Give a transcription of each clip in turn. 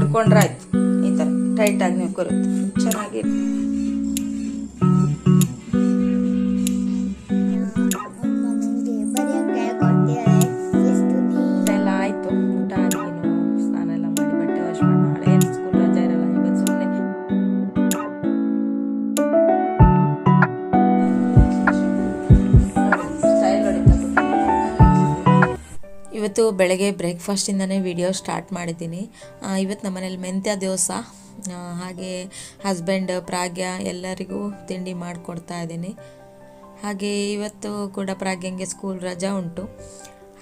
ಹಿಡ್ಕೊಂಡ್ರೆ ಆಯ್ತು. ಈ ಥರ ಟೈಟಾಗಿ ನೀವು ಕೊರುತ್ತೆ ಚೆನ್ನಾಗಿ ಇವತ್ತು ಬೆಳಗ್ಗೆ ಬ್ರೇಕ್ಫಾಸ್ಟಿಂದನೇ ವಿಡಿಯೋ ಸ್ಟಾರ್ಟ್ ಮಾಡಿದ್ದೀನಿ. ಇವತ್ತು ನಮ್ಮ ಮನೇಲಿ ಮೆಂತ್ಯ ದಿವಸ ಹಾಗೆ ಹಸ್ಬೆಂಡ್ ಪ್ರಾಗ್ಯ ಎಲ್ಲರಿಗೂ ತಿಂಡಿ ಮಾಡಿಕೊಡ್ತಾ ಇದ್ದೀನಿ. ಹಾಗೆ ಇವತ್ತು ಕೂಡ ಪ್ರಾಗ್ಯಂಗೆ ಸ್ಕೂಲ್ ರಜಾ ಉಂಟು.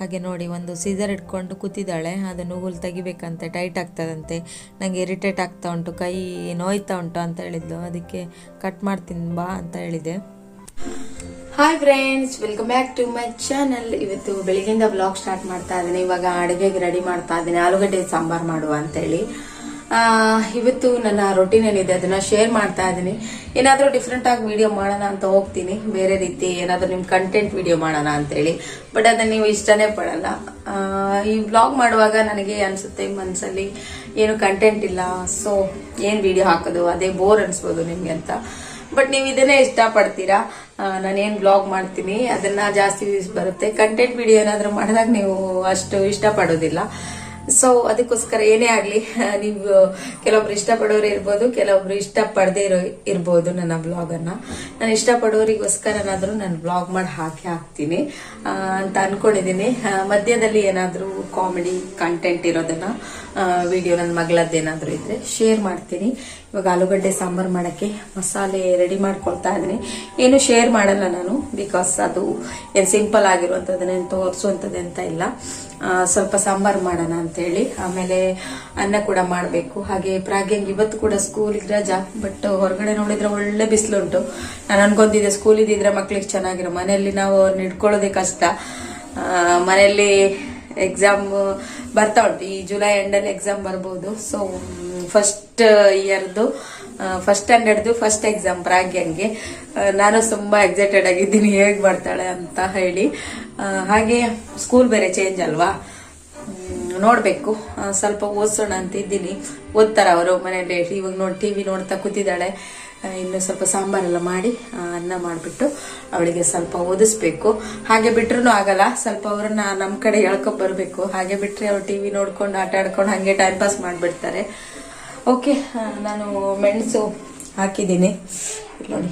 ಹಾಗೆ ನೋಡಿ, ಒಂದು ಸೀಸರ್ ಇಟ್ಕೊಂಡು ಕೂತಿದ್ದಾಳೆ. ಅದನ್ನು ಹುಲ್ ತೆಗಿಬೇಕಂತೆ ಟೈಟ್ ಆಗ್ತದಂತೆ. ನನಗೆ ಇರಿಟೇಟ್ ಆಗ್ತಾ ಉಂಟು, ಕೈ ನೋಯ್ತಾ ಉಂಟು ಅಂತ ಹೇಳಿದ್ದು ಅದಕ್ಕೆ ಕಟ್ ಮಾಡ್ತೀನಿ, ಬಾ ಅಂತ ಹೇಳಿದೆ. Hi friends welcome back to my channel ಇವತ್ತು ಬೆಳಿಗ್ಗೆಯಿಂದ ಬ್ಲಾಗ್ ಸ್ಟಾರ್ಟ್ ಮಾಡ್ತಾ ಇದ್ದೀನಿ. ಇವಾಗ ಅಡುಗೆಗೆ ರೆಡಿ ಮಾಡ್ತಾ ಇದ್ದೀನಿ. ಆಲೂಗಡ್ಡೆ ಸಾಂಬಾರ್ ಮಾಡುವ ಅಂತೇಳಿ. ಇವತ್ತು ನನ್ನ ರೊಟೀನ್ ಏನಿದೆ ಅದನ್ನ ಶೇರ್ ಮಾಡ್ತಾ ಇದ್ದೀನಿ. ಏನಾದರೂ ಡಿಫ್ರೆಂಟ್ ಆಗಿ ವಿಡಿಯೋ ಮಾಡೋಣ ಅಂತ ಹೋಗ್ತೀನಿ. ಬೇರೆ ರೀತಿ ಏನಾದರೂ ನಿಮ್ಮ ಕಂಟೆಂಟ್ ವಿಡಿಯೋ ಮಾಡೋಣ ಅಂತೇಳಿ. ಬಟ್ ಅದನ್ನ ನೀವು ಇಷ್ಟನೇ ಪಡಲ್ಲ. ಈ ಬ್ಲಾಗ್ ಮಾಡುವಾಗ ನನಗೆ ಅನಿಸುತ್ತೆ ಮನಸ್ಸಲ್ಲಿ ಏನು ಕಂಟೆಂಟ್ ಇಲ್ಲ. ಸೊ ಏನ್ ವಿಡಿಯೋ ಹಾಕೋದು? ಅದೇ ಬೋರ್ ಅನಿಸ್ಬೋದು ನಿಮಗೆ ಅಂತ. ಬಟ್ ನೀವು ಇದನ್ನೇ ಇಷ್ಟಪಡ್ತೀರಾ? ನಾನೇನು ಬ್ಲಾಗ್ ಮಾಡ್ತೀನಿ, ಅದನ್ನ ಜಾಸ್ತಿ ವ್ಯೂಸ್ ಬರುತ್ತೆ. ಕಂಟೆಂಟ್ ವಿಡಿಯೋ ಏನಾದರೂ ಮಾಡಿದಾಗ ನೀವು ಅಷ್ಟು ಇಷ್ಟಪಡೋದಿಲ್ಲ. ಸೊ ಅದಕ್ಕೋಸ್ಕರ ಏನೇ ಆಗಲಿ ನೀವು ಕೆಲವೊಬ್ರು ಇಷ್ಟಪಡೋರು ಇರ್ಬೋದು, ಕೆಲವೊಬ್ರು ಇಷ್ಟಪಡದೇ ಇರೋ, ಇರ್ಬೋದು ನನ್ನ ಬ್ಲಾಗನ್ನು ನಾನು ಇಷ್ಟಪಡೋರಿಗೋಸ್ಕರನಾದ್ರೂ ನಾನು ಬ್ಲಾಗ್ ಮಾಡಿ ಹಾಕಿ ಹಾಕ್ತೀನಿ. ಅಂತ ಅನ್ಕೊಂಡಿದ್ದೀನಿ. ಮಧ್ಯದಲ್ಲಿ ಏನಾದರೂ ಕಾಮಿಡಿ ಕಂಟೆಂಟ್ ಇರೋದನ್ನ ವಿಡಿಯೋ ನನ್ನ ಮಗಳದ್ದೇನಾದರೂ ಇದ್ರೆ ಶೇರ್ ಮಾಡ್ತೀನಿ. ಇವಾಗ ಆಲೂಗಡ್ಡೆ ಸಾಂಬಾರು ಮಾಡಕ್ಕೆ ಮಸಾಲೆ ರೆಡಿ ಮಾಡ್ಕೊಳ್ತಾ ಇದ್ದೀನಿ. ಏನು ಶೇರ್ ಮಾಡಲ್ಲ ನಾನು ಬಿಕಾಸ್ ಅದು ಏನು ಸಿಂಪಲ್ ಆಗಿರುವಂಥದ್ದನ್ನೇನು ತೋರಿಸುವಂಥದ್ದು ಅಂತ ಇಲ್ಲ. ಸ್ವಲ್ಪ ಸಾಂಬಾರು ಮಾಡೋಣ ಅಂತೇಳಿ. ಆಮೇಲೆ ಅನ್ನ ಕೂಡ ಮಾಡಬೇಕು. ಹಾಗೆ ಪ್ರಾಗ್ಯಂಗ್ ಇವತ್ತು ಕೂಡ ಸ್ಕೂಲಿಗೆ ರಜಾ ಬಟ್ ಹೊರಗಡೆ ನೋಡಿದ್ರೆ ಒಳ್ಳೆ ಬಿಸಿಲುಂಟು. ನಾನು ಅನ್ಕೊಂತಿದ್ದೆ ಸ್ಕೂಲ್ ಇದ್ದಿದ್ರೆ ಮಕ್ಳಿಗೆ ಚೆನ್ನಾಗಿರೋ. ಮನೆಯಲ್ಲಿ ನಾವು ಅವ್ರನ್ನ ಇಟ್ಕೊಳ್ಳೋದೇ ಕಷ್ಟ. ಮನೆಯಲ್ಲಿ ಎಕ್ಸಾಮ್ ಬರ್ತಾ ಉಂಟು ಈ ಜುಲೈ ಎಂಡಲ್ಲಿ ಎಕ್ಸಾಮ್ ಬರ್ಬೋದು. ಸೊ ಫಸ್ಟ್ ಇಯರ್ದು ಫಸ್ಟ್ ಸ್ಟ್ಯಾಂಡರ್ಡ್ದು ಫಸ್ಟ್ ಎಕ್ಸಾಮ್ ಪ್ರಾಗ್ಯಂಗೆ. ನಾನು ತುಂಬಾ ಎಕ್ಸೈಟೆಡ್ ಆಗಿದ್ದೀನಿ. ಹೇಗೆ ಬರ್ತಾಳೆ ಅಂತ ಹೇಳಿ. ಹಾಗೆ ಸ್ಕೂಲ್ ಬೇರೆ ಚೇಂಜ್ ಅಲ್ವಾ? ನೋಡಬೇಕು. ಸ್ವಲ್ಪ ಓದಿಸೋಣ ಅಂತ ಇದ್ದೀನಿ. ಓದ್ತಾರ ಅವರು ಮನೆಯಲ್ಲಿ. ಇವಾಗ ನೋಡಿ ಟಿವಿ ನೋಡ್ತಾ ಕೂತಿದ್ದಾಳೆ. ಇನ್ನು ಸ್ವಲ್ಪ ಸಾಂಬಾರೆಲ್ಲ ಮಾಡಿ ಅನ್ನ ಮಾಡಿಬಿಟ್ಟು ಅವಳಿಗೆ ಸ್ವಲ್ಪ ಓದಿಸ್ಬೇಕು. ಹಾಗೆ ಬಿಟ್ರೂ ಆಗಲ್ಲ, ಸ್ವಲ್ಪ ಅವ್ರನ್ನ ನಮ್ಮ ಕಡೆ ಹೇಳ್ಕೊ ಬರಬೇಕು. ಹಾಗೆ ಬಿಟ್ಟರೆ ಅವ್ರು ಟಿ ವಿ ನೋಡ್ಕೊಂಡು, ಆಟ ಆಡ್ಕೊಂಡು ಹಾಗೆ ಟೈಮ್ ಪಾಸ್ ಮಾಡಿಬಿಡ್ತಾರೆ. ಓಕೆ ನಾನು ಮೆಣಸು ಹಾಕಿದ್ದೀನಿ. ನೋಡಿ.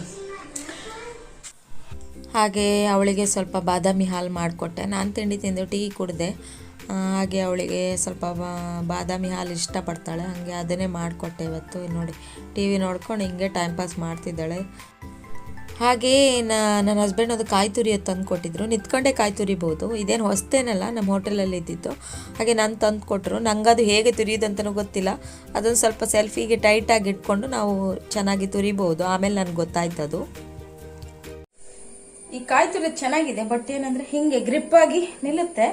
ಹಾಗೆ ಅವಳಿಗೆ ಸ್ವಲ್ಪ ಬಾದಾಮಿ ಹಾಲು ಮಾಡಿಕೊಟ್ಟೆ. ನಾನು ತಿಂಡಿ ತಿಂದು ಟೀ ಕುಡಿದೆ. ಹಾಗೆ ಅವಳಿಗೆ ಸ್ವಲ್ಪ ಬಾದಾಮಿ ಹಾಲು ಇಷ್ಟಪಡ್ತಾಳೆ, ಹಾಗೆ ಅದನ್ನೇ ಮಾಡಿಕೊಟ್ಟೆ ಇವತ್ತು. ನೋಡಿ, ಟಿ ವಿ ನೋಡ್ಕೊಂಡು ಹಿಂಗೆ ಟೈಮ್ ಪಾಸ್ ಮಾಡ್ತಿದ್ದಾಳೆ. ಹಾಗೆ ನನ್ನ ಹಸ್ಬೆಂಡ್ ಅದು ಕಾಯಿ ತುರಿ ತಂದು ಕೊಟ್ಟಿದ್ರು ನಿಂತ್ಕೊಂಡೆ ಕಾಯಿ ತುರಿಬೋದು ಇದೇನು ಹೊಸ್ತೇನಲ್ಲ ನಮ್ಮ ಹೋಟೆಲಲ್ಲಿ ಇದ್ದಿತ್ತು ಹಾಗೆ ನಾನು ತಂದು ಕೊಟ್ಟರು ನಂಗೆ ಅದು ಹೇಗೆ ತುರಿಯೋದಂತನೂ ಗೊತ್ತಿಲ್ಲ. ಅದೊಂದು ಸ್ವಲ್ಪ ಸೆಲ್ಫಿಗೆ ಟೈಟಾಗಿ ಇಟ್ಕೊಂಡು ನಾವು ಚೆನ್ನಾಗಿ ತುರಿಬೋದು. ಆಮೇಲೆ ನನಗೆ ಗೊತ್ತಾಯ್ತು ಅದು ಈ ಕಾಯಿ ತುರಿ ಚೆನ್ನಾಗಿದೆ ಬಟ್ ಏನಂದರೆ ಹಿಂಗೆ ಗ್ರಿಪ್ ನಿಲ್ಲುತ್ತೆ.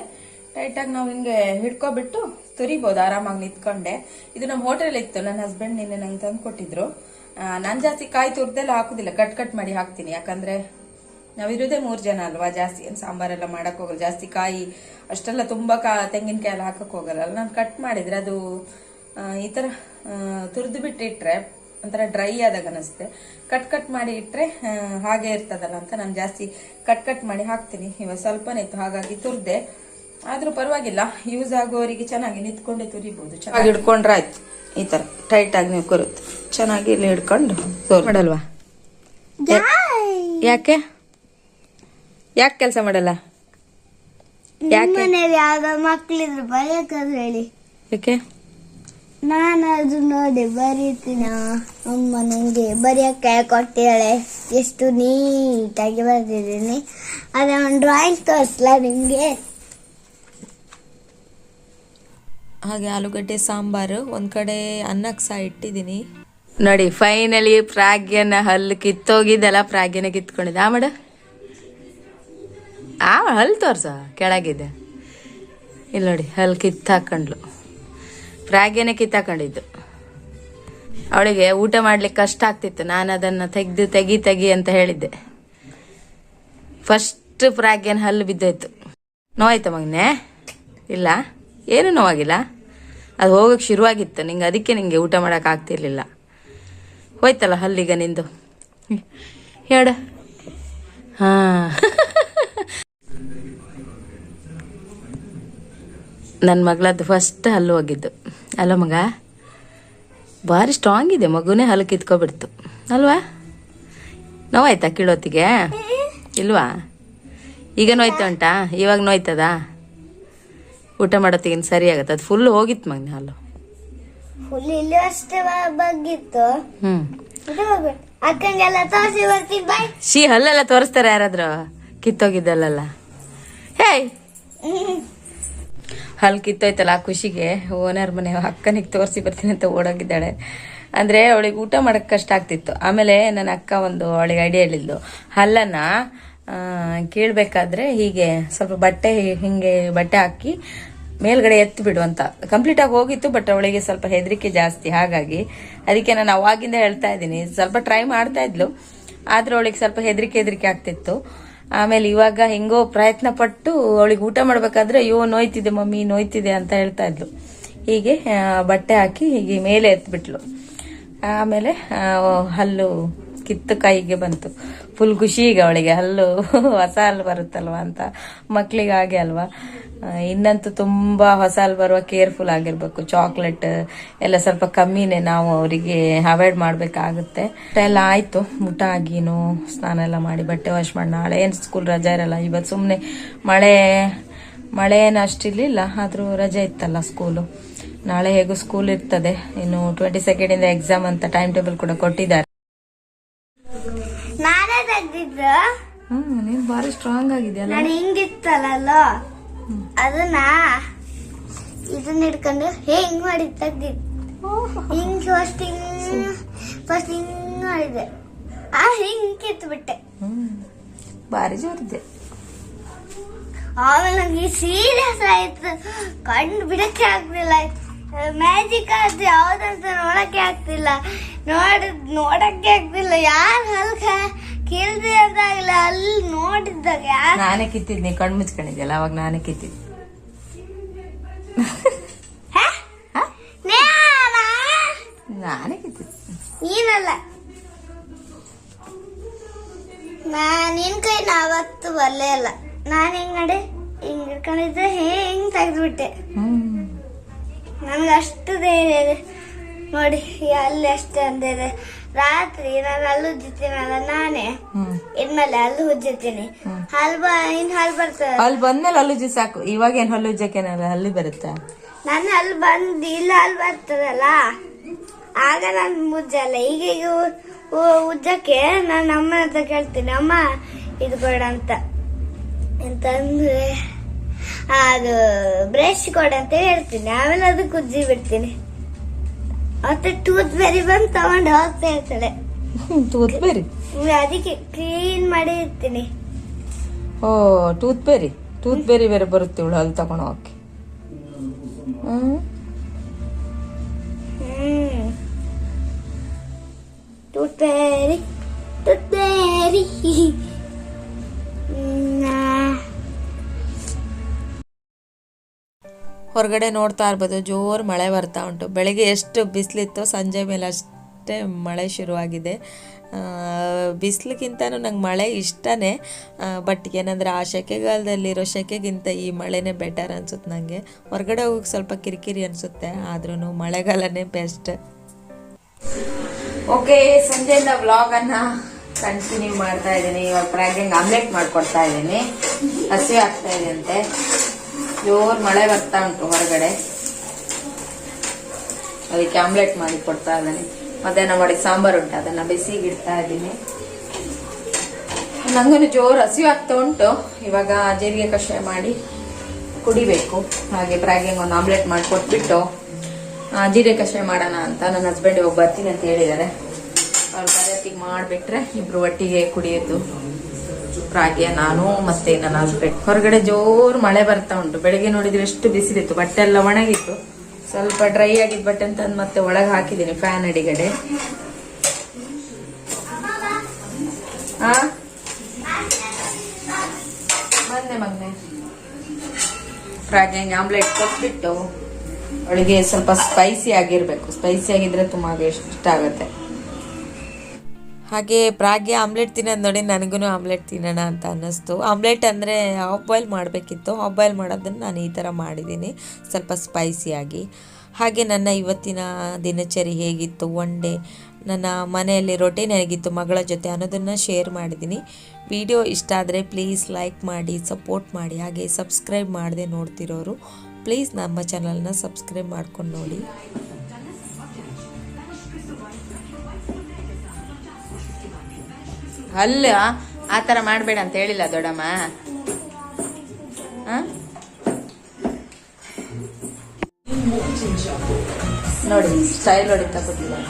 ಟೈಟ್ ಆಗಿ ನಾವು ಹಿಂಗೆ ಹಿಡ್ಕೊಬಿಟ್ಟು ತುರಿಬೋದು, ಆರಾಮಾಗಿ ನಿಂತ್ಕೊಂಡೆ. ಇದು ನಮ್ಮ ಹೋಟೆಲ್ ಇತ್ತು ನನ್ನ ಹಸ್ಬೆಂಡ್ ನಿನ್ನೆ ನಂಗೆ ತಂದು ಕೊಟ್ಟಿದ್ರು ನಾನು ಜಾಸ್ತಿ ಕಾಯಿ ತುರ್ದೆಲ್ಲ ಹಾಕೋದಿಲ್ಲ, ಕಟ್ ಕಟ್ ಮಾಡಿ ಹಾಕ್ತೀನಿ. ಯಾಕಂದ್ರೆ ನಾವಿರೋದೇ ಮೂರು ಜನ ಅಲ್ವಾ, ಜಾಸ್ತಿ ಏನು ಸಾಂಬಾರೆಲ್ಲ ಮಾಡಕ್ ಹೋಗಲ್ಲ, ಜಾಸ್ತಿ ಕಾಯಿ ಅಷ್ಟೆಲ್ಲ ತುಂಬ ಕಾ ತೆಂಗಿನಕಾಯಿ ಎಲ್ಲ ಹಾಕಕ್ಕೆ ಹೋಗಲ್ಲ ನಾನು ಕಟ್ ಮಾಡಿದರೆ ಅದು ಈ ಥರ ತುರಿದು ಬಿಟ್ಟಿಟ್ಟರೆ ಒಂಥರ ಡ್ರೈ ಆದಾಗ ಅನಿಸುತ್ತೆ ಕಟ್ ಕಟ್ ಮಾಡಿ ಇಟ್ಟರೆ ಹಾಗೆ ಇರ್ತದಲ್ಲ ಅಂತ ನಾನು ಜಾಸ್ತಿ ಕಟ್ ಕಟ್ ಮಾಡಿ ಹಾಕ್ತೀನಿ. ಇವಾಗ ಸ್ವಲ್ಪನೇ ಇತ್ತು, ಹಾಗಾಗಿ ತುರ್ದೆ. ಆದ್ರೂ ಪರವಾಗಿಲ್ಲ ಯೂಸ್ ಆಗುವವರಿಗೆ ಚೆನ್ನಾಗಿ ನಿಂತ್ಕೊಂಡೆ ತುರಿಬಹುದು ಚೆನ್ನಾಗಿ. ಹಿಡ್ಕೊಂಡ್ರೆ ಆಯ್ತು. ಈ ತರ ಟೈಟ್ ಆಗಿ ನೀವು ಕೊರುತ್ತೆ ಚೆನ್ನಾಗಿ ಇಲ್ಲಿ ಹಿಡ್ಕೊಂಡು ಮಾಡಲ್ವಾ? ಯಾಕೆ? ಯಾಕೆ ಕೆಲಸ ಮಾಡಲ್ಲ? ಯಾಕೆ? ಯಾವ ಯಾವ್ದೋ ಮಕ್ಳಿದ್ರು ಬರೆಯೋಕಾದ್ರೆ ಹೇಳಿ. ಯಾಕೆ? ನಾನು ಅದು ನೋಡಿ ಬರೀತೀನ? ಅಮ್ಮ ನನಗೆ ಬರೆಯಕ್ಕೆ ಕೊಟ್ಟಿದ್ದಾಳೆ. ಎಷ್ಟು ನೀಟಾಗಿ ಬರೆದಿದ್ದೀನಿ. ಅದೇ ಒಂದು ಡ್ರಾಯಿಂಗ್ ತೋರಿಸ್ಲಾ ನಿಮಗೆ ಹಾಗೆ ಆಲೂಗಡ್ಡೆ, ಸಾಂಬಾರು, ಒಂದ್ ಕಡೆ ಅನ್ನಕ್ಕೆ ಸಹ ಇಟ್ಟಿದ್ದೀನಿ. ನೋಡಿ ಫೈನಲಿ ಪ್ರಾಗ್ಯನ ಹಲ್ಲು ಕಿತ್ತೋಗಿದ್ದಲ್ಲ ಪ್ರಾಗ್ಯನ ಕಿತ್ಕೊಂಡಿದ್ದೆ ಆ, ಮಾಡ. ಆ, ಹಲ್ಲು ತೋರ್ಸ, ಕೆಳಗಿದೆ. ಇಲ್ಲಿ ನೋಡಿ, ಹಲ್ಲು ಕಿತ್ತಾಕೊಂಡ್ಲು. ಪ್ರಾಗ್ಯನ ಕಿತ್ತಾಕೊಂಡಿದ್ದು. ಅವಳಿಗೆ ಊಟ ಮಾಡ್ಲಿಕ್ಕೆ ಕಷ್ಟ ಆಗ್ತಿತ್ತು. ನಾನು ಅದನ್ನು ತೆಗೆದು, ತೆಗಿ ತೆಗಿ ಅಂತ ಹೇಳಿದ್ದೆ. ಫಸ್ಟ್ ಪ್ರಾಗ್ಯನ ಹಲ್ಲು ಬಿದ್ದೋಯ್ತು. ನೋವಾಯ್ತಾ ಮಗನೇ? ಇಲ್ಲ? ಏನು ನೋವಾಗಿಲ್ಲ? ಅದು ಹೋಗಕ್ಕೆ ಶುರುವಾಗಿತ್ತು. ನಿಂಗೆ ಅದಕ್ಕೆ ನಿಂಗೆ ಊಟ ಮಾಡೋಕೆ ಆಗ್ತಿರ್ಲಿಲ್ಲ. ಹೋಯ್ತಲ್ಲ ಹಲ್ಲಿಗ ನಿಂದು. ಹೇಳ. ಹಾಂ. ನನ್ನ ಮಗಳದ್ದು ಫಸ್ಟ್ ಹಲ್ಲು ಹೋಗಿದ್ದು. ಅಲ್ಲ ಮಗ? ಭಾರಿ ಸ್ಟ್ರಾಂಗ್ ಇದೆ. ಮಗುನೇ ಹಲ್ಲು ಕಿತ್ಕೊಬಿಡ್ತು. ಅಲ್ವಾ? ನೋವಾಯ್ತಾ ಕೀಳೋತ್ತಿಗೆ? ಇಲ್ವಾ? ಈಗ ನೋಯ್ತು ಉಂಟಾ? ಇವಾಗ ನೋಯ್ತದಾ? ಊಟ ಮಾಡೋತ್ತಿಗೆ ಸರಿ ಆಗತ್ತೆ. ಅದು ಫುಲ್ ಹೋಗಿತ್ತು ಮಗ್ನ ಹಾಲು. ಫುಲ್ ಇಲ್ಲಿ ಅಷ್ಟೇ ಬಗ್ಗಿತ್ತು ಅಕ್ಕಂಗೆಲ್ಲ ತೋರಿಸಿ ಬಾಯ್ ಶೀ ಹಲ್ಲೆಲ್ಲ ತೋರಿಸ್ತಾರೆ ಯಾರಾದ್ರೂ? ಕಿತ್ತೋಗಿದ್ದಲ್ಲ ಹೇಯ್! ಹಲ್ ಕಿತ್ತೋಯ್ತಲ್ಲ ಆ ಖುಷಿಗೆ. ಓನರ್ ಮನೆ ಅಕ್ಕನಿಗೆ ತೋರಿಸಿ ಬರ್ತೀನಿ ಅಂತ ಓಡೋಗಿದ್ದಾಳೆ. ಅಂದರೆ ಅವಳಿಗೆ ಊಟ ಮಾಡೋಕ್ಕೆ ಕಷ್ಟ ಆಗ್ತಿತ್ತು. ಆಮೇಲೆ ನನ್ನ ಅಕ್ಕ ಒಂದು ಅವಳಿಗೆ ಐಡಿಯಾ ಹೇಳಿದ್ಲು. ಹಲ್ಲನ್ನ ಕೀಳ್ಬೇಕಾದ್ರೆ ಹೀಗೆ ಸ್ವಲ್ಪ ಬಟ್ಟೆ ಹಿಂಗೆ ಬಟ್ಟೆ ಹಾಕಿ ಮೇಲ್ಗಡೆ ಎತ್ತು ಬಿಡು ಅಂತ. ಕಂಪ್ಲೀಟ್ ಆಗಿ ಹೋಗಿತ್ತು ಬಟ್ ಅವಳಿಗೆ ಸ್ವಲ್ಪ ಹೆದರಿಕೆ ಜಾಸ್ತಿ. ಹಾಗಾಗಿ ಅದಕ್ಕೆ ನಾನು ಅವಾಗಿಂದ ಹೇಳ್ತಾ ಇದ್ದೀನಿ. ಸ್ವಲ್ಪ ಟ್ರೈ ಮಾಡ್ತಾ ಇದ್ಲು. ಆದ್ರೂ ಅವಳಿಗೆ ಸ್ವಲ್ಪ ಹೆದರಿಕೆ ಹೆದರಿಕೆ ಆಗ್ತಿತ್ತು. ಆಮೇಲೆ ಇವಾಗ ಹೆಂಗೋ ಪ್ರಯತ್ನ ಪಟ್ಟು ಅವಳಿಗೆ ಊಟ ಮಾಡ್ಬೇಕಾದ್ರೆ, ಅಯ್ಯೋ, ನೋಯ್ತಿದೆ ಮಮ್ಮಿ, ನೋಯ್ತಿದೆ ಅಂತ ಹೇಳ್ತಾ ಇದ್ಲು. ಹೀಗೆ ಬಟ್ಟೆ ಹಾಕಿ ಹೀಗೆ ಮೇಲೆ ಎತ್ಬಿಟ್ಲು. ಆಮೇಲೆ ಹಲ್ಲು ಕಿತ್ತು ಕೈಗೆ ಬಂತು. ಫುಲ್ ಖುಷಿ ಈಗ ಅವಳಿಗೆ. ಹಲ್ಲು ಹೊಸ ಹಲ್ಲು ಬರುತ್ತಲ್ವಾ ಅಂತ. ಮಕ್ಳಿಗೆ ಹಾಗೆ ಅಲ್ವಾ ಇನ್ನಂತೂ ತುಂಬಾ ಹೊಸ ಹಲ್ಲು ಬರುವ ಕೇರ್ಫುಲ್ ಆಗಿರ್ಬೇಕು. ಚಾಕ್ಲೇಟ್ ಎಲ್ಲ ಸ್ವಲ್ಪ ಕಮ್ಮಿನೇ ನಾವು ಅವರಿಗೆ ಅವಾಯ್ಡ್ ಮಾಡ್ಬೇಕಾಗುತ್ತೆ. ಎಲ್ಲ ಆಯ್ತು. ಊಟ ಆಗಿನು ಸ್ನಾನ ಎಲ್ಲ ಮಾಡಿ ಬಟ್ಟೆ ವಾಶ್ ಮಾಡಿ ನಾಳೆ ಏನು ಸ್ಕೂಲ್ ರಜೆ ಇರಲ್ಲ. ಇವತ್ತು ಸುಮ್ಮನೆ ಮಳೆ ಮಳೆ ಏನು ಅಷ್ಟಿರ್ಲಿಲ್ಲ. ಆದರೂ ರಜೆ ಇತ್ತಲ್ಲ ಸ್ಕೂಲು ನಾಳೆ ಹೇಗೂ ಸ್ಕೂಲ್ ಇರ್ತದೆ. ಇನ್ನು ಟ್ವೆಂಟಿ ಸೆಕೆಂಡಿಂದ ಎಕ್ಸಾಮ್ ಅಂತ ಟೈಮ್ ಟೇಬಲ್ ಕೂಡ ಕೊಟ್ಟಿದ್ದಾರೆ. ಹ್ಮ್ ನೀನ್ ಬಾರಿ ಸ್ಟ್ರಾಂಗ್ ಆಗಿದೆಯಲ್ಲ. ನಾನು ಹಿಂಗಿತ್ತಲ್ಲ ಅದನ್ನ ಇದನ್ನ ಹಿಡ್ಕೊಂಡು ಹಿಂಗ್ ಮಾಡಿ ಹಿಂಗ್ ಫಸ್ಟ್ ಹಿಂಗ್ ಫಸ್ಟ್ ಹಿಂಗ್ ಮಾಡಿದೆ. ಆ ಹಿಂಗ್ ಕಿತ್ತು ಬಿಟ್ಟೆ ಬಾರಿ ಜೋರಿದೆ ಆಮೇಲೆ ನಂಗೆ ಸೀರಿಯಸ್ ಆಯ್ತು. ಕಣ್ಣು ಬಿಡಕ್ಕೆ ಆಗ್ತಿಲ್ಲ ಮ್ಯಾಜಿಕ್ ಆದ್ರೆ ಯಾವ್ದಂತ ನೋಡಕ್ಕೆ ಆಗ್ತಿಲ್ಲ. ನೋಡ ನೋಡಕ್ಕೆ ಆಗ್ತಿಲ್ಲ. ಯಾರು ಹಲ್ಕ ಕೇಳ್ದೆ ಅಂತ ಆಗಿಲ್ಲ ಅಲ್ಲಿ ನೋಡಿದ್ದಾಗ ನಾನೇ ಕಿತ್ತಿದ್ನಿ ಕಣ್ಣು ಮುಚ್ಕೊಂಡಿದ್ಯಲ್ಲ ಅವಾಗ ನಾನೇ ಕಿತ್ತಿದ್ ನಾನೇ ಕಿತ್ತಿದ್ ನೀನಲ್ಲ? ನಾ ನಿನ್ ಕೈ ನಾವತ್ತು ಬರಲೇ ಇಲ್ಲ ನಾನು ಹೆಂಗ್ ನಡೆ? ಹಿಂಗ್ ಹಿಡ್ಕೊಂಡಿದ್ದೆ ಹೆಂಗ್ ತೆಗೆದ್ಬಿಟ್ಟೆ. ನನ್ಗೆ ಅಷ್ಟು ಧೈರ್ಯ ಇದೆ. ನೋಡಿ ಅಲ್ಲಿ ಅಷ್ಟೇ ಅಂದಿದೆ ರಾತ್ರಿ ನಾನು ಅಲ್ಲಿ ಉಜ್ಜುತ್ತೀನಲ್ಲ ನಾನೇ. ಇನ್ಮೇಲೆ ಅಲ್ಲಿ ಉಜ್ಜುತ್ತೀನಿ. ಹಲ್ ಬ ಇನ್ ಹಲ್ ಬರ್ತದೆ. ಅಲ್ಲಿ ಬಂದ್ಮೇಲೆ ಹಲ್ಲುಜ್ಜಿ ಸಾಕು. ಇವಾಗ ಏನ್ ಹಲ್ಲುಜ್ಜಕ್ಕೇನಲ್ಲ ಹಲ್ಲಿ ಬರುತ್ತಾ. ನಾನು ಅಲ್ಲಿ ಬಂದು ಇಲ್ಲ ಅಲ್ಲಿ ಬರ್ತದಲ್ಲ? ಆಗ ನಾನು ಮುಜ್ಜಲ್ಲ ಈಗ ಈಗ ಉಜ್ಜಕ್ಕೆ ನಾನು ಅಮ್ಮ ಹತ್ರ ಕೇಳ್ತೀನಿ ಅಮ್ಮ ಇದು ಕೊಡ ಅಂತ. ಎಂತಂದ್ರೆ ಅದು ಬ್ರಷ್ ಕೊಡ ಅಂತ ಹೇಳ್ತೀನಿ. ಆಮೇಲೆ ಅದಕ್ಕೆ ಉಜ್ಜಿ ಬಿಡ್ತೀನಿ. ಮತ್ತೆ ಟೂತ್ ಬೇರಿ ಬಂದು ತಗೊಂಡು ಹೋಗ್ತಾ ಇರ್ತಾಳೆ. ಟೂತ್ ಬೇರಿ ಅದಕ್ಕೆ ಕ್ಲೀನ್ ಮಾಡಿ ಇರ್ತೀನಿ ಓ ಟೂತ್ ಬೇರಿ ಟೂತ್ ಬೇರಿ ಬೇರೆ ಬರುತ್ತೆ ಇವಳು ಅಲ್ಲಿ ತಗೊಂಡು ಹೋಗಿ ಟೂತ್ ಬೇರಿ ಟೂತ್ ಬೇರಿ ಹೊರಗಡೆ ನೋಡ್ತಾ ಇರ್ಬೋದು, ಜೋರು ಮಳೆ ಬರ್ತಾ ಉಂಟು. ಬೆಳಗ್ಗೆ ಎಷ್ಟು ಬಿಸಿಲಿತ್ತು ಸಂಜೆ ಮೇಲೆ ಅಷ್ಟೇ ಮಳೆ ಶುರುವಾಗಿದೆ. ಬಿಸಿಲಿಗಿಂತನೂ ನಂಗೆ ಮಳೆ ಇಷ್ಟನೇ. ಬಟ್ ಏನಂದರೆ ಆ ಸೆಕೆಗಾಲದಲ್ಲಿರೋ ಸೆಕೆಗಿಂತ ಈ ಮಳೆನೇ ಬೆಟರ್ ಅನಿಸುತ್ತೆ ನನಗೆ ಹೊರಗಡೆ ಹೋಗಕ್ಕೆ ಸ್ವಲ್ಪ ಕಿರಿಕಿರಿ ಅನಿಸುತ್ತೆ ಆದ್ರೂ ಮಳೆಗಾಲನೇ ಬೆಸ್ಟ್ ಓಕೆ ಸಂಜೆಯಿಂದ ವ್ಲಾಗನ್ನು ಕಂಟಿನ್ಯೂ ಮಾಡ್ತಾ ಇದ್ದೀನಿ. ಇವಾಗ ಪ್ರಾಗಿಂಗ್ ಆಮ್ಲೆಟ್ ಮಾಡ್ಕೊಡ್ತಾ ಇದ್ದೀನಿ. ಹಸಿ ಆಗ್ತಾ ಇದೆ ಅಂತೆ. ಜೋರ್ ಮಳೆ ಬರ್ತಾ ಉಂಟು ಹೊರಗಡೆ. ಅದಕ್ಕೆ ಆಮ್ಲೆಟ್ ಮಾಡಿ ಕೊಡ್ತಾ ಇದ್ದಾನೆ. ಮಧ್ಯಾಹ್ನ ಮಾಡಿ ಸಾಂಬಾರ್ ಉಂಟು, ಅದನ್ನ ಬಿಸಿಗೆ ಇಡ್ತಾ ಇದ್ದೀನಿ. ನಂಗೂ ಜೋರ್ ಹಸಿವು ಆಗ್ತಾ ಉಂಟು. ಇವಾಗ ಜೀರಿಗೆ ಕಷಾಯ ಮಾಡಿ ಕುಡಿಬೇಕು. ಹಾಗೆ ಪ್ರಾಗಿಂಗ್ ಒಂದು ಆಮ್ಲೆಟ್ ಮಾಡಿ ಕೊಟ್ಬಿಟ್ಟು ಜೀರಿಗೆ ಕಷಾಯ ಮಾಡೋಣ ಅಂತ ನನ್ನ ಹಸ್ಬೆಂಡ್ ಇವಾಗ ಬರ್ತೀನಿ ಅಂತ ಹೇಳಿದ್ದಾರೆ. ಅವ್ರು ಬರೋತ್ತಿಗೆ ಮಾಡಿಬಿಟ್ರೆ ಇಬ್ರು ಒಟ್ಟಿಗೆ ಕುಡಿಯೋದು. ಪ್ರಾಗ್ಯ ನಾನು ಮತ್ತೆ ನನ್ನ ಹಸ್ಬೆಂಡ್ ಹೊರಗಡೆ ಜೋರು ಮಳೆ ಬರ್ತಾ ಉಂಟು. ಬೆಳಿಗ್ಗೆ ನೋಡಿದ್ರೆ ಎಷ್ಟು ಬಿಸಿಲಿತ್ತು ಬಟ್ಟೆ ಎಲ್ಲ ಒಣಗಿತ್ತು. ಸ್ವಲ್ಪ ಡ್ರೈ ಆಗಿದ್ ಬಟ್ಟೆ ಅಂತ ಮತ್ತೆ ಒಳಗೆ ಹಾಕಿದ್ದೀನಿ ಫ್ಯಾನ್ ಅಡಿಗಡೆ. ಮೊನ್ನೆ ಬಂದೆ ರಾಗಿ ಹಂಗೆ ಆಮ್ಲೆಟ್ ಕೊಟ್ಬಿಟ್ಟು ಅವಳಿಗೆ ಸ್ವಲ್ಪ ಸ್ಪೈಸಿ ಆಗಿರಬೇಕು. ಸ್ಪೈಸಿ ಆಗಿದ್ರೆ ತುಂಬ ಇಷ್ಟ ಆಗುತ್ತೆ. ಹಾಗೆ ಪ್ರಾಗ್ಯ ಆಮ್ಲೆಟ್ ತಿನ್ನೋದು ನೋಡಿ ನನಗೂ ಆಮ್ಲೆಟ್ ತಿನ್ನೋಣ ಅಂತ ಅನ್ನಿಸ್ತು. ಆಮ್ಲೆಟ್ ಅಂದರೆ ಹಾಫ್ ಬಾಯ್ಲ್ ಮಾಡಬೇಕಿತ್ತು. ಹಾಫ್ ಬಾಯ್ಲ್ ಮಾಡೋದನ್ನು ನಾನು ಈ ಥರ ಮಾಡಿದ್ದೀನಿ, ಸ್ವಲ್ಪ ಸ್ಪೈಸಿಯಾಗಿ ಹಾಗೆ ನನ್ನ ಇವತ್ತಿನ ದಿನಚರಿ ಹೇಗಿತ್ತು ಒನ್ ಡೇ ನನ್ನ ಮನೆಯಲ್ಲಿ ರೊಟೀನ್ ಹೇಗಿತ್ತು, ಮಗಳ ಜೊತೆ ಅನ್ನೋದನ್ನು ಶೇರ್ ಮಾಡಿದ್ದೀನಿ. ವಿಡಿಯೋ ಇಷ್ಟ ಆದರೆ ಪ್ಲೀಸ್ ಲೈಕ್ ಮಾಡಿ ಸಪೋರ್ಟ್ ಮಾಡಿ, ಹಾಗೆ ಸಬ್ಸ್ಕ್ರೈಬ್ ಮಾಡದೆ ನೋಡ್ತಿರೋರು ಪ್ಲೀಸ್ ನಮ್ಮ ಚಾನಲ್ನ ಸಬ್ಸ್ಕ್ರೈಬ್ ಮಾಡ್ಕೊಂಡು ನೋಡಿ. ಅಲ್ಲ ಆ ಥರ ಮಾಡಬೇಡ ಅಂತ ಹೇಳಿಲ್ಲ ದೊಡ್ಡಮ್ಮ? ನೋಡಿ ಸ್ಟೈಲ್ ಹೊಡಿತಾ ಕೊಟ್ಟಿದ್ದಾರೆ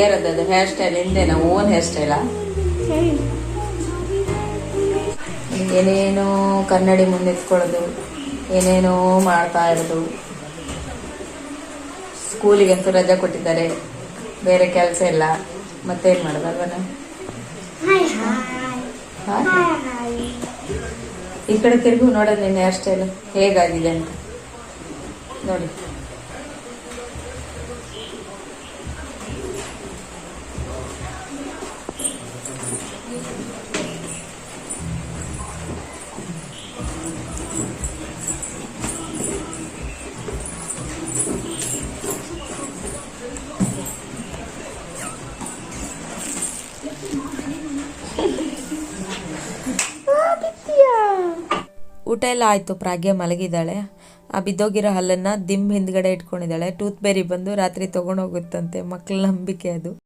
ಏರದದು ಹೇರ್ ಸ್ಟೈಲ್ ಹಿಂದೆನಾ ಓನ್ ಹೇರ್ ಸ್ಟೈಲಾ ಏನೇನೋ ಕನ್ನಡಿ ಮುಂದಿಟ್ಕೊಳ್ಳೋದು ಏನೇನೋ ಮಾಡ್ತಾ ಇರೋದು. ಸ್ಕೂಲಿಗಂತೂ ರಜೆ ಕೊಟ್ಟಿದ್ದಾರೆ ಬೇರೆ ಕೆಲಸ ಇಲ್ಲ. ಮತ್ತೇನು ಮಾಡೋದಲ್ವನ ಹಾಯ್ ಹಾಯ್ ಹಾಯ್ ಈ ಕಡೆ ತಿರುಗು ನೋಡೋದು ನಿನ್ನೆ ಅಷ್ಟೇ ಸ್ಟೈಲ್ ಹೇಗಾಗಿದೆ ಅಂತ? ನೋಡಿ. ಊಟ ಎಲ್ಲ ಆಯಿತು. ಪ್ರಾಗ್ಯ ಮಲಗಿದ್ದಾಳೆ. ಆ ಬಿದ್ದೋಗಿರೋ ಹಲ್ಲನ್ನು ದಿಂಬ್ ಹಿಂದ್ಗಡೆ ಇಟ್ಕೊಂಡಿದ್ದಾಳೆ. ಟೂತ್ ಬೇರಿ ಬಂದು ರಾತ್ರಿ ತೊಗೊಂಡೋಗುತ್ತಂತೆ. ಮಕ್ಕಳ ನಂಬಿಕೆ ಅದು.